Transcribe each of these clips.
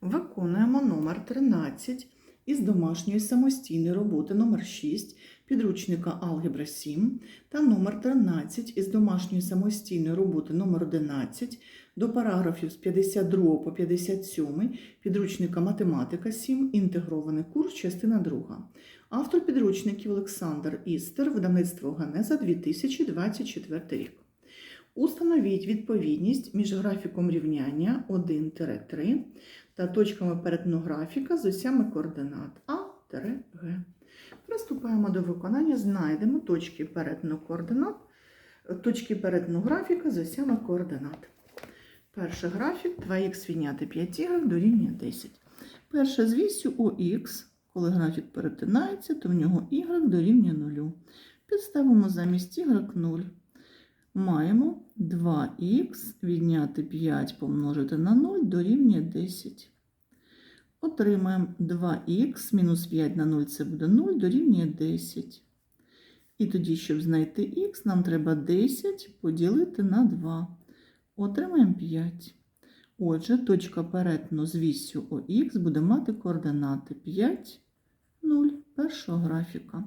Виконуємо номер 13 із домашньої самостійної роботи номер 6 підручника Алгебра 7 та номер 13 із домашньої самостійної роботи номер 11 до параграфів з 52 по 57 підручника Математика 7, інтегрований курс, частина 2. Автор підручників Олександр Істер, видавництво Генеза 2024 рік. Установіть відповідність між графіком рівняння 1-3 та точками перетину графіка з осями координат А-Г. Приступаємо до виконання, знайдемо точки перетину координат, точки перетину графіка з осями координат. Перший графік 2х відняти 5y дорівнює 10. Перше з вісю ОХ, коли графік перетинається, то в нього y дорівнює 0. Підставимо замість y 0. Маємо 2х відняти 5 помножити на 0 дорівнює 10. Отримаємо 2х мінус 5 на 0 це буде 0 дорівнює 10. І тоді, щоб знайти х, нам треба 10 поділити на 2. Отримаємо 5. Отже, точка перетину з вісю ОХ буде мати координати 5, 0 першого графіка.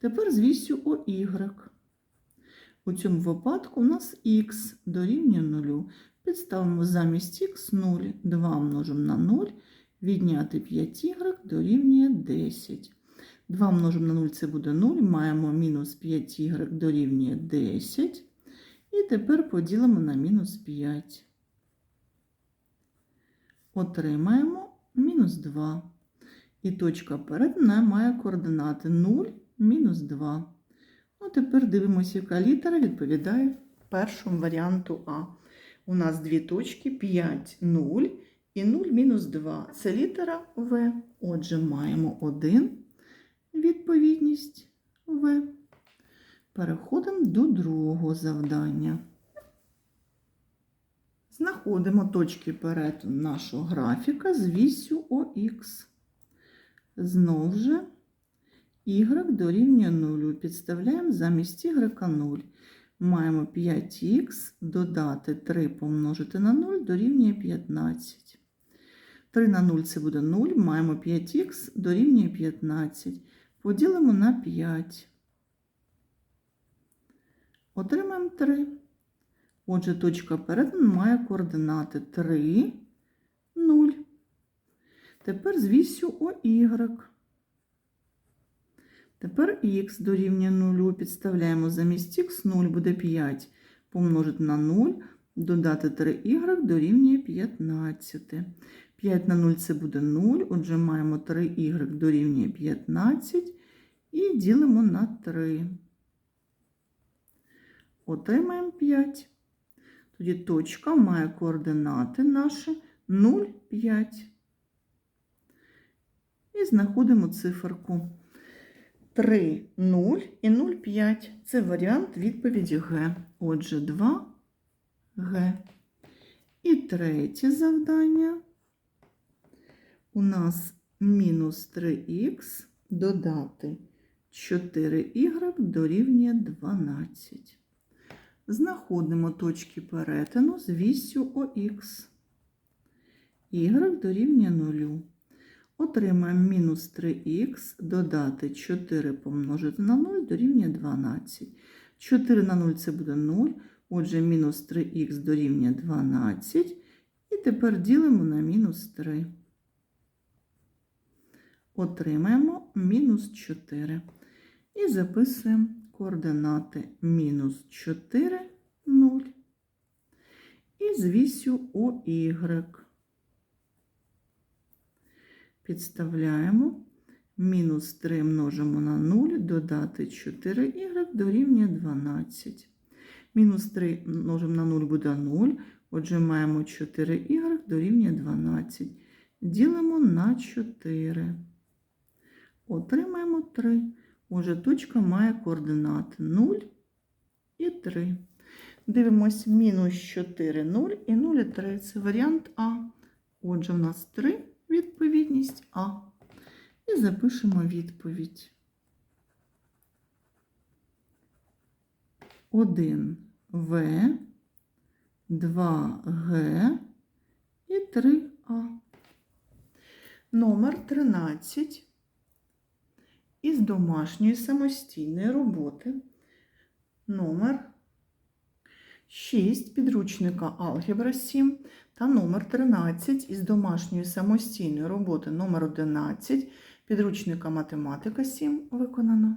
Тепер з вісю ОY. У цьому випадку у нас х дорівнює 0. Підставимо замість х 0, 2 множимо на 0, відняти 5y дорівнює 10. 2 множимо на 0 це буде 0, маємо мінус 5y дорівнює 10. І тепер поділимо на мінус 5. Отримаємо мінус 2. І точка перетину має координати 0, мінус 2. Тепер дивимося, яка літера відповідає першому варіанту А. У нас дві точки 5, 0 і 0 мінус 2. Це літера В. Отже, маємо один відповідність В. Переходимо до другого завдання. Знаходимо точки перетину нашого графіка з вісю ОХ. Знову ж y дорівнює 0. Підставляємо замість y 0. Маємо 5х додати 3 помножити на 0 дорівнює 15. 3 на 0 це буде 0. Маємо 5х дорівнює 15. Поділимо на 5. Отримаємо 3. Отже, точка перетину має координати 3, 0. Тепер з вісю ОY. Тепер х дорівнює 0. Підставляємо замість х 0 буде 5 помножити на 0, додати 3y дорівнює 15. 5 на 0 це буде 0, отже, маємо 3y дорівнює 15 і ділимо на 3. Отримаємо 5. Тоді точка має координати наші 0, 5. І знаходимо циферку. 3, 0 і 0, 5. Це варіант відповіді Г. Отже, 2 Г. І третє завдання. У нас мінус 3х додати 4y дорівнює 12. Знаходимо точки перетину з вісю ОХ. y дорівнює 0. Отримаємо мінус 3х, додати 4 помножити на 0 дорівнює 12. 4 на 0 це буде 0, отже, мінус 3х дорівнює 12. І тепер ділимо на мінус 3. Отримаємо мінус 4. І записуємо координати мінус 4, 0. І з вісю ОY. Підставляємо. Мінус 3 множимо на 0, додати 4y дорівнює 12. Мінус 3 множимо на 0 буде 0. Отже, маємо 4y дорівнює 12. Ділимо на 4. Отримаємо 3. Отже, точка має координати 0 і 3. Дивимось мінус 4, 0 і 0 і 3. Це варіант А. Отже, у нас 3 відповідність А. І запишемо відповідь. 1 В, 2 Г і 3 А. номер 13 із домашньої самостійної роботи номер 6 підручника Алгебра 7 та номер 13 із домашньої самостійної роботи номер 11 підручника Математика 7 виконано.